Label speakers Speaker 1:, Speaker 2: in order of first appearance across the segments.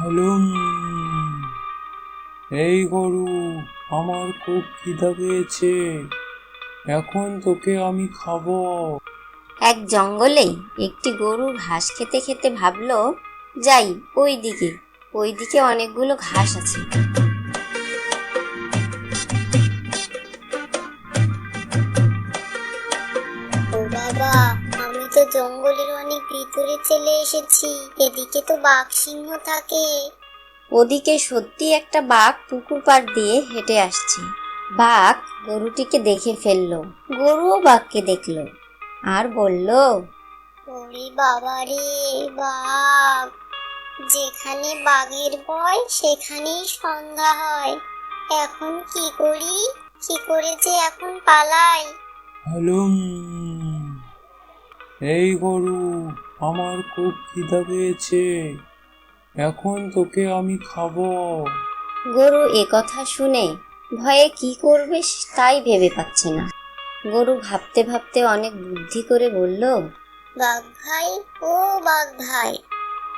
Speaker 1: হালুম এই গরু আমার খুব খিদা পেয়েছে। এখন তোকে আমি খাব।
Speaker 2: এক জঙ্গলে একটি গরু ঘাস খেতে খেতে ভাবলো, যাই ওই দিকে ওই দিকে অনেকগুলো ঘাস আছে।
Speaker 3: জঙ্গলের অনেক ভিতরে চলে এসেছি। এদিকে তো বাঘ সিংহ থাকে।
Speaker 2: ওদিকে সত্যি একটা বাঘ পুকুর পাড় দিয়ে হেঁটে আসছে। বাঘ গরুটিকে দেখে ফেলল। গরুও বাঘকে দেখল আর বলল
Speaker 3: ওরে বাবা রে বাঘ। যেখানে বাঘের ভয় সেখানেই সন্ধ্যা হয়। এখন কি করি? কি করে যে এখন পালাই?
Speaker 1: হালুম। এই গরু আমার খুব খিদা পেয়েছে। এখন তোকে আমি খাব।
Speaker 2: গরু এ কথা শুনে ভয়ে কি করবে তাই ভেবে পাচ্ছে না। গরু ভাবতে ভাবতে অনেক বুদ্ধি করে বলল
Speaker 3: বাঘ ভাই ও বাঘ ভাই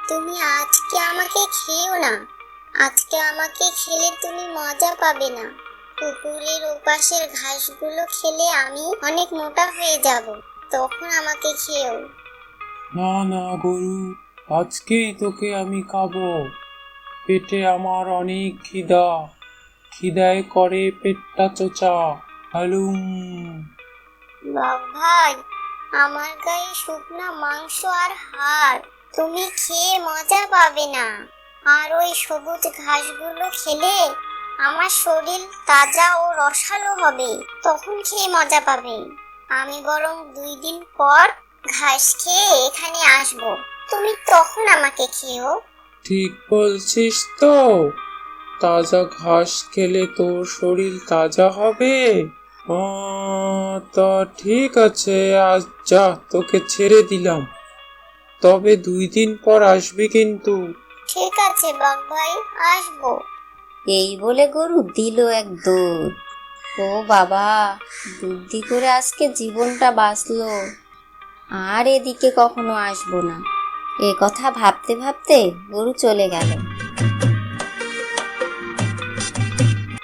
Speaker 3: তুমি আজকে আমাকে খেও না। আজকে আমাকে খেলে তুমি মজা পাবে না। পুকুরের ওপাশের ঘাসগুলো খেলে আমি অনেক মোটা হয়ে যাব। তখন আমাকে খেও
Speaker 1: না না গরু আজকেই তোকে আমি খাব। পেটে আমার অনেক খিদা। খিদায় করে পেটটা চোচা। হালুম।
Speaker 3: বাঘ ভাই আমার গায়ে শুকনা মাংস আর হাড়। তুমি খেয়ে মজা পাবে না। আর ওই সবুজ ঘাসগুলো খেলে আমার শরীর তাজা ও রসালো হবে। তখন খেয়ে মজা পাবে। আমি বরং দুই দিন পর ঘাস খেয়ে এখানে আসব। তুমি তখন আমাকে খেও
Speaker 1: ঠিক বলছিস তো। তাজা ঘাস খেলে তোর শরীর তাজা হবে। তা ঠিক আছে আজ যা তোকে ছেড়ে দিলাম। তবে দুই দিন পর আসবি কিন্তু।
Speaker 3: ঠিক আছে বাঘ ভাই আসব।
Speaker 2: এই বলে গরু দিল এক দৌড়। ও বাবা, বুদ্ধি করে আজকে জীবনটা বাঁচলো। আর এদিকে কখনো আসব না। এ কথা ভাবতে ভাবতে গরু চলে গেল।